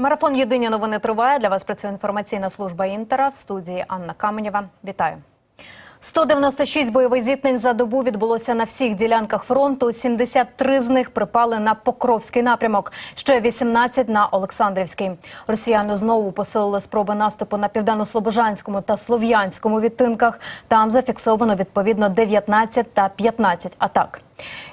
Марафон Єдині новини триває. Для вас працює інформаційна служба Інтера в студії Анна Каменєва. Вітаю. 196 бойових зіткнень за добу відбулося на всіх ділянках фронту. 73 з них припали на Покровський напрямок, ще 18 – на Олександрівський. Росіяни знову посилили спроби наступу на південно-слобожанському та слов'янському відтинках. Там зафіксовано відповідно 19 та 15 атак.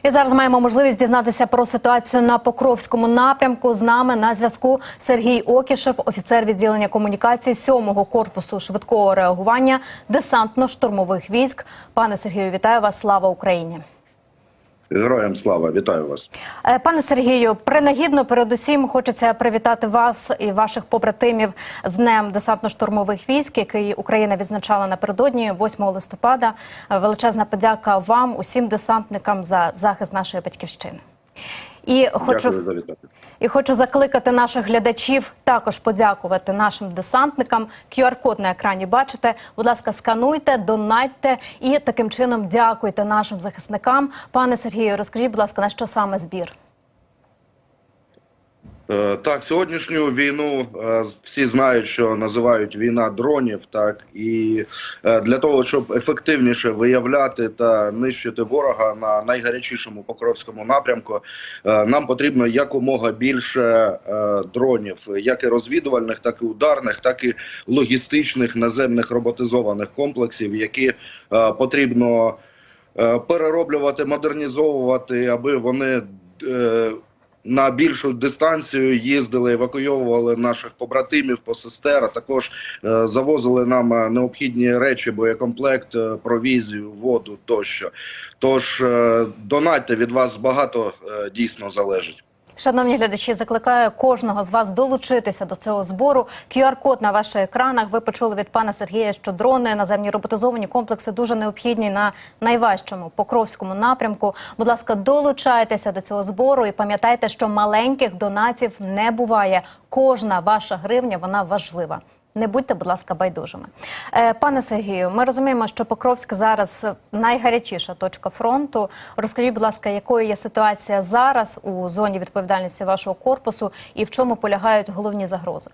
І зараз маємо можливість дізнатися про ситуацію на Покровському напрямку. З нами на зв'язку Сергій Окішев, офіцер відділення комунікації 7-го корпусу швидкого реагування десантно-штурмових військ. Пане Сергію, вітаю вас! Слава Україні! Героям слава, вітаю вас. Е, Пане Сергію, принагідно передусім хочеться привітати вас і ваших побратимів з Днем десантно-штурмових військ, який Україна відзначала напередодні 8 листопада. Е, Величезна подяка вам, усім десантникам, за захист нашої батьківщини. І хочу Дякую за і хочу закликати наших глядачів також подякувати нашим десантникам. QR-код на екрані бачите. Будь ласка, скануйте, донатьте і таким чином дякуйте нашим захисникам. Пане Сергію, розкажіть, будь ласка, на що саме збір? Е, Так, сьогоднішню війну е, всі знають, що називають війна дронів. Так і е, для того, щоб ефективніше виявляти та нищити ворога на найгарячішому покровському напрямку, нам потрібно якомога більше дронів, як і розвідувальних, так і ударних, так і логістичних наземних роботизованих комплексів, які потрібно перероблювати, модернізовувати, аби вони. На більшу дистанцію їздили, евакуйовували наших побратимів по сестер, а також е, завозили нам е, необхідні речі, боєкомплект, е, провізію, воду тощо. Тож е, донатьте від вас багато дійсно залежить. Шановні глядачі, закликаю кожного з вас долучитися до цього збору. QR-код на ваших екранах. Ви почули від пана Сергія, що дрони, наземні роботизовані комплекси дуже необхідні на найважчому покровському напрямку. Будь ласка, долучайтеся до цього збору і пам'ятайте, що маленьких донатів не буває. Кожна ваша гривня вона важлива. Не будьте, будь ласка, байдужими. Е, Пане Сергію, ми розуміємо, що Покровськ зараз найгарячіша точка фронту. Розкажіть, будь ласка, якою є ситуація зараз у зоні відповідальності вашого корпусу і в чому полягають головні загрози?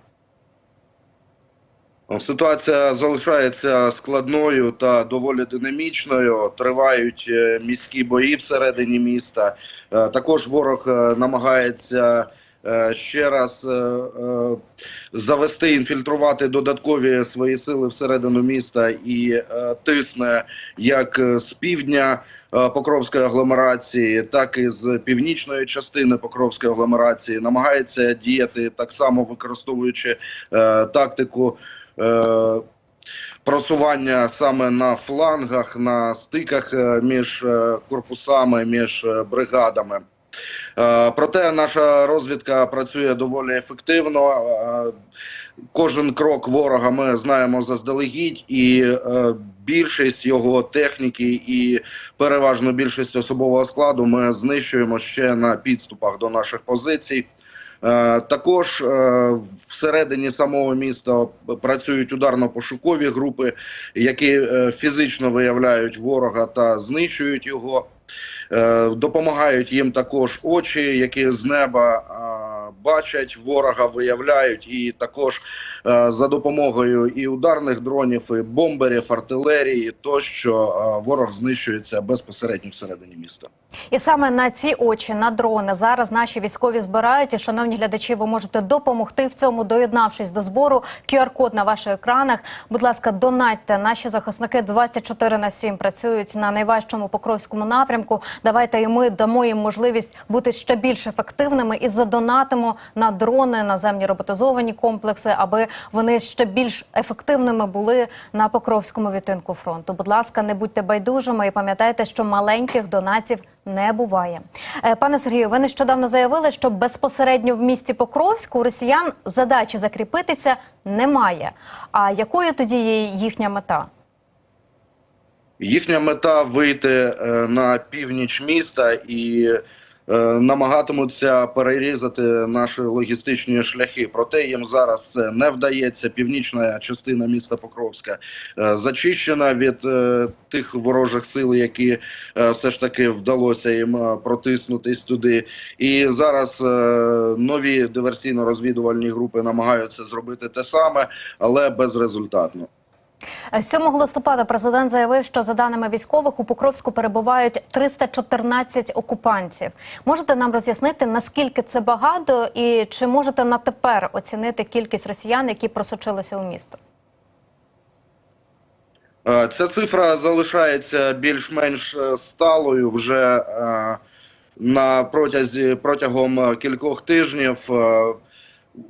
Ситуація залишається складною та доволі динамічною. Тривають е, міські бої всередині міста. Е, Також ворог намагається ще раз е, е, завести, інфільтрувати додаткові свої сили всередину міста і е, тисне як е, з півдня. е, Покровської агломерації, так і з північної частини Покровської агломерації, намагається діяти так само, використовуючи е, тактику е, просування саме на флангах, на стиках е, між е, корпусами, між е, бригадами. Е, Проте наша розвідка працює доволі ефективно. Е, Кожен крок ворога ми знаємо заздалегідь, і е, більшість його техніки і переважно більшість особового складу ми знищуємо ще на підступах до наших позицій. Також всередині самого міста працюють ударно-пошукові групи, які фізично виявляють ворога та знищують його. Е, Допомагають їм також очі, які з неба е, бачать ворога, виявляють, і також е, за допомогою і ударних дронів, і бомберів, артилерії, тощо ворог знищується безпосередньо всередині міста. І саме на ці очі, на дрони зараз наші військові збирають. І, шановні глядачі, ви можете допомогти в цьому, доєднавшись до збору. QR-код на ваших екранах. Будь ласка, донатьте. Наші захисники 24 на 7 працюють на найважчому покровському напрямку. Давайте і ми дамо їм можливість бути ще більш ефективними і задонатимо на дрони, наземні роботизовані комплекси, аби вони ще більш ефективними були на покровському відтинку фронту. Будь ласка, не будьте байдужими і пам'ятайте, що маленьких донатів не буває. Е, Пане Сергію, ви нещодавно заявили, що безпосередньо в місті Покровську росіян задачі закріпитися немає. А якою тоді є їхня мета? Їхня мета вийти е, на північ міста і намагатимуться перерізати наші логістичні шляхи. Проте їм зараз це не вдається. Північна частина міста Покровська е, зачищена від е, тих ворожих сил, які е, все ж таки вдалося їм е, протиснутись туди. І зараз е, нові диверсійно-розвідувальні групи намагаються зробити те саме, але безрезультатно. 7 листопада президент заявив, що за даними військових у Покровську перебувають 314 окупантів. Можете нам роз'яснити наскільки це багато, і чи можете на тепер оцінити кількість росіян, які просочилися у місто? Е, Ця цифра залишається більш-менш е, сталою вже е, на протязі протягом кількох тижнів.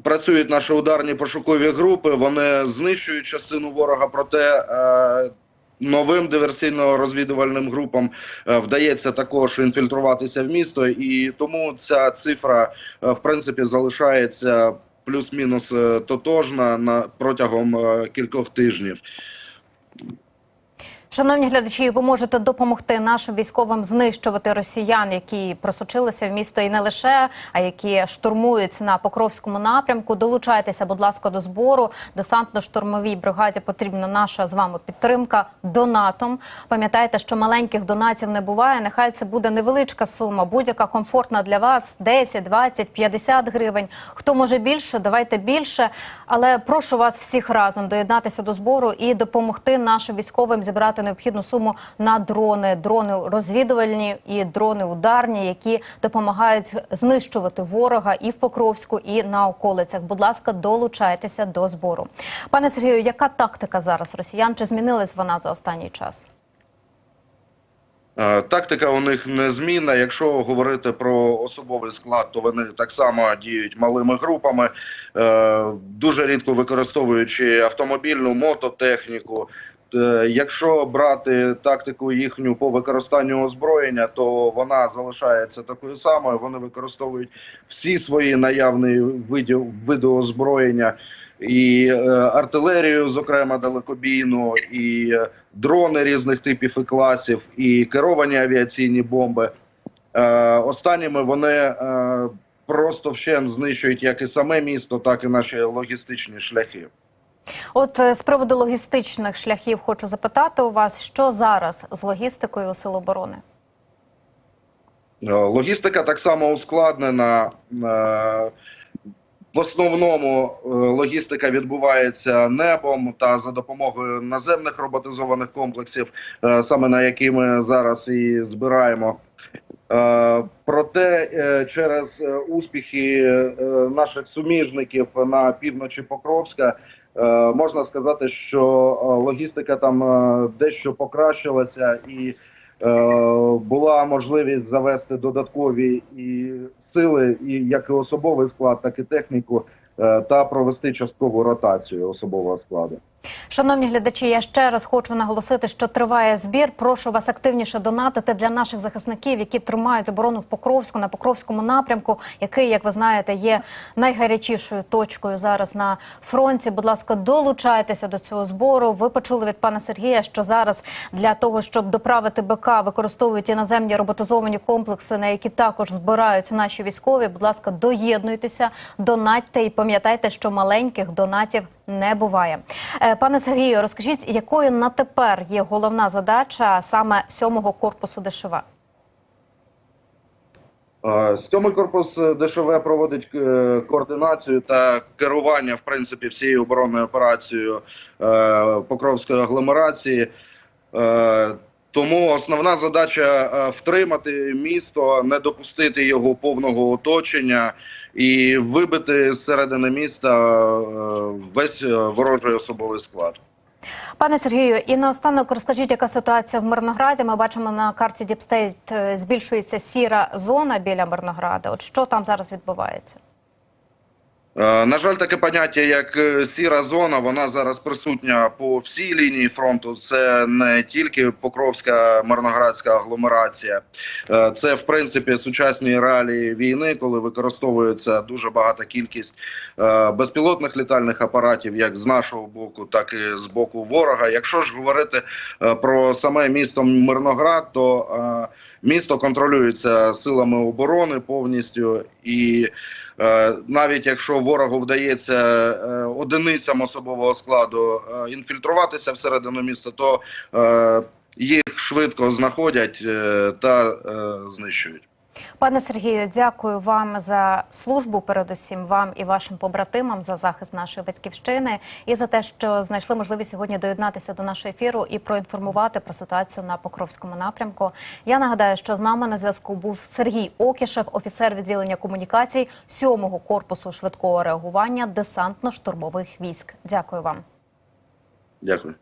Працюють наші ударні пошукові групи. Вони знищують частину ворога, проте е, новим диверсійно-розвідувальним групам е, вдається також інфільтруватися в місто, і тому ця цифра е, в принципі залишається плюс-мінус тотожна на протягом кількох тижнів. Шановні глядачі, ви можете допомогти нашим військовим знищувати росіян, які просочилися в місто і не лише, а які штурмують на Покровському напрямку. Долучайтеся, будь ласка, до збору. Десантно-штурмовій бригаді потрібна наша з вами підтримка донатом. Пам'ятайте, що маленьких донатів не буває. Нехай це буде невеличка сума, будь-яка комфортна для вас 10, 20, 50 гривень. Хто може більше, давайте більше. Але прошу вас всіх разом доєднатися до збору і допомогти нашим військовим зібрати необхідну суму на дрони, дрони розвідувальні і дрони ударні, які допомагають знищувати ворога і в Покровську, і на околицях. Будь ласка, долучайтеся до збору. Пане Сергію, яка тактика зараз росіян? Чи змінилась вона за останній час? Е, Тактика у них незмінна. Якщо говорити про особовий склад, то вони так само діють малими групами, е, дуже рідко використовуючи автомобільну мототехніку. Е, Якщо брати тактику їхню по використанню озброєння, то вона залишається такою самою. Вони використовують всі свої наявні види, види озброєння і е, артилерію, зокрема далекобійну, і е, дрони різних типів і класів, і керовані авіаційні бомби. Останніми вони просто вщент знищують як і саме місто, так і наші логістичні шляхи. От е, з приводу логістичних шляхів хочу запитати у вас, що зараз з логістикою у Сил оборони? Е, Логістика так само ускладнена. Е, В основному логістика відбувається небом та за допомогою наземних роботизованих комплексів, саме на які ми зараз і збираємо. Проте через успіхи наших суміжників на півночі Покровська можна сказати, що е, логістика там е, дещо покращилася і е, була можливість завести додаткові і сили, і як і особовий склад, так і техніку, е, та провести часткову ротацію особового складу. Шановні глядачі, я ще раз хочу наголосити, що триває збір. Прошу вас активніше донатити для наших захисників, які тримають оборону в Покровську на Покровському напрямку, який, як ви знаєте, є найгарячішою точкою зараз на фронті. Будь ласка, долучайтеся до цього збору. Ви почули від пана Сергія, що зараз для того, щоб доправити БК, використовують іноземні роботизовані комплекси, на які також збирають наші військові. Будь ласка, доєднуйтеся, донатьте і пам'ятайте, що маленьких донатів не буває. Е, Пане Сергію, розкажіть, якою на тепер є головна задача саме сьомого корпусу ДШВ? Е, Сьомий корпус е, ДШВ проводить координацію та керування в принципі всією оборонною операцією Покровської агломерації. Тому основна задача втримати місто, не допустити його повного оточення і вибити з середини міста е, весь е, ворожий особовий склад. Пане Сергію, і наостанок розкажіть, яка ситуація в Мирнограді. Ми бачимо на карті Діпстейт збільшується сіра зона біля Мирнограда. От що там зараз відбувається? Е, На жаль, таке поняття, як е, сіра зона, вона зараз присутня по всій лінії фронту. Це не тільки Покровська Мирноградська агломерація, Е, це в принципі сучасні реалії війни, коли використовується дуже багата кількість безпілотних літальних апаратів, як з нашого боку, так і з боку ворога. Якщо ж говорити про саме місто Мирноград, то Місто контролюється силами оборони повністю, і е, навіть якщо ворогу вдається е, одиницям особового складу е, інфільтруватися всередину міста, то е, їх швидко знаходять е, та е, знищують. Пане Сергію, дякую вам за службу, передусім вам і вашим побратимам за захист нашої батьківщини і за те, що знайшли можливість сьогодні доєднатися до нашого ефіру і проінформувати про ситуацію на Покровському напрямку. Я нагадаю, що з нами на зв'язку був Сергій Окішев, офіцер відділення комунікацій 7-го корпусу швидкого реагування десантно-штурмових військ. Дякую вам. Дякую.